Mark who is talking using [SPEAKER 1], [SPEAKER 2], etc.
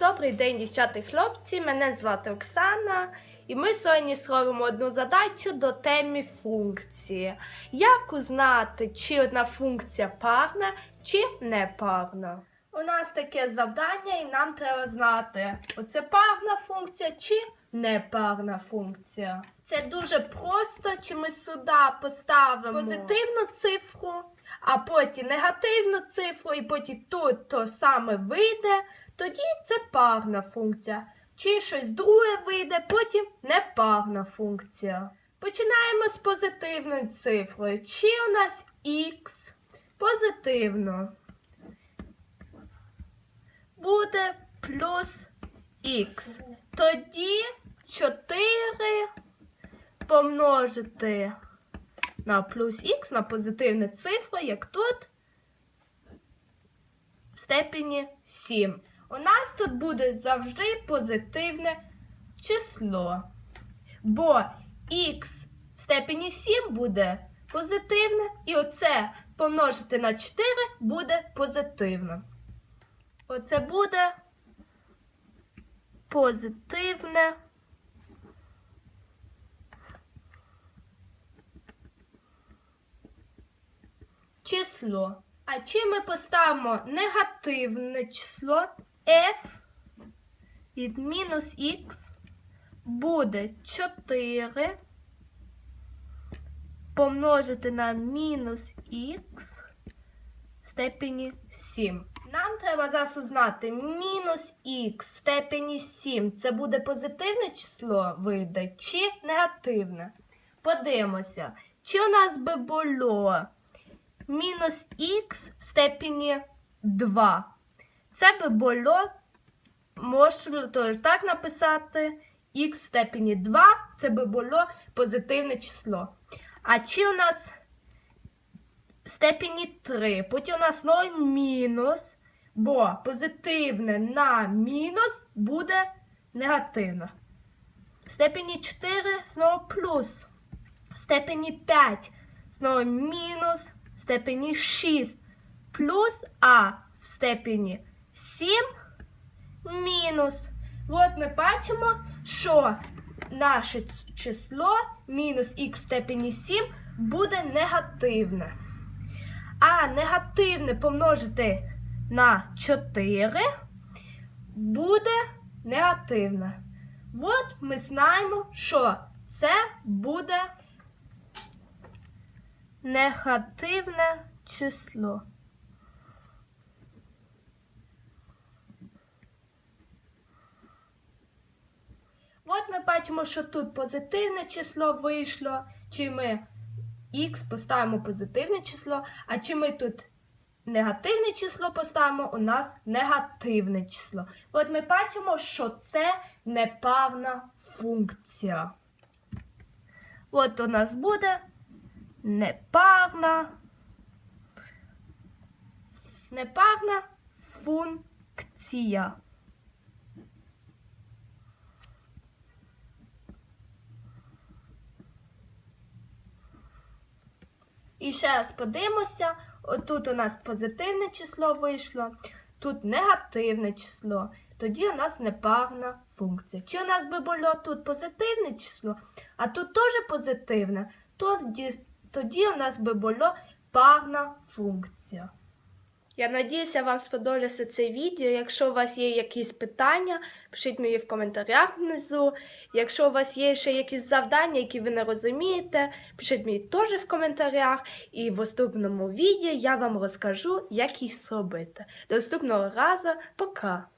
[SPEAKER 1] Добрий день, дівчата і хлопці. Мене звати Оксана, і ми сьогодні зробимо одну задачу до теми функції. Як узнати, чи одна функція парна, чи не парна? У нас таке завдання, і нам треба знати, оце парна функція чи непарна функція. Це дуже просто, чи ми сюди поставимо позитивну цифру, а потім негативну цифру, і потім тут то саме вийде, тоді це парна функція. Чи щось друге вийде, потім непарна функція. Починаємо з позитивною цифрою. Чи у нас х позитивно буде плюс х. Тоді 4 помножити на плюс х на позитивну цифру, як тут в степені 7. У нас тут буде завжди позитивне число. Бо х в степені 7 буде позитивне, і оце помножити на 4 буде позитивне. Оце буде позитивне число. А чи ми поставимо негативне число f від мінус х буде 4 помножити на мінус х в степені 7. Нам треба зараз узнати мінус х в степені 7. Це буде позитивне число вийде чи негативне. Подивимося, чи у нас би було мінус х в степені 2. Це би було, можна теж так написати, х в степені 2, це би було позитивне число. А чи у нас в степені 3, потім у нас знову мінус, бо позитивне на мінус буде негативне. В степені 4 знову плюс. В степені 5 знову мінус в степені 6 плюс а в степені 7 мінус. От ми бачимо, що наше число мінус х в степені 7 буде негативне. А негативне помножити на 4 буде негативне. От ми знаємо, що це буде негативне число. От ми бачимо, що тут позитивне число вийшло, чи ми х поставимо позитивне число, а чи ми тут негативне число поставимо, у нас негативне число. От ми бачимо, що це непарна функція. От у нас буде непарна, непарна функція. І ще раз подивимося. Отут у нас позитивне число вийшло, тут негативне число. Тоді у нас непарна функція. Чи у нас би було тут позитивне число, а тут теж позитивне, тоді, тоді у нас би було парна функція. Я надіюся, вам сподобалося це відео. Якщо у вас є якісь питання, пишіть мені в коментарях внизу. Якщо у вас є ще якісь завдання, які ви не розумієте, пишіть мені теж в коментарях. І в наступному відео я вам розкажу, як їх зробити. До наступного разу, пока!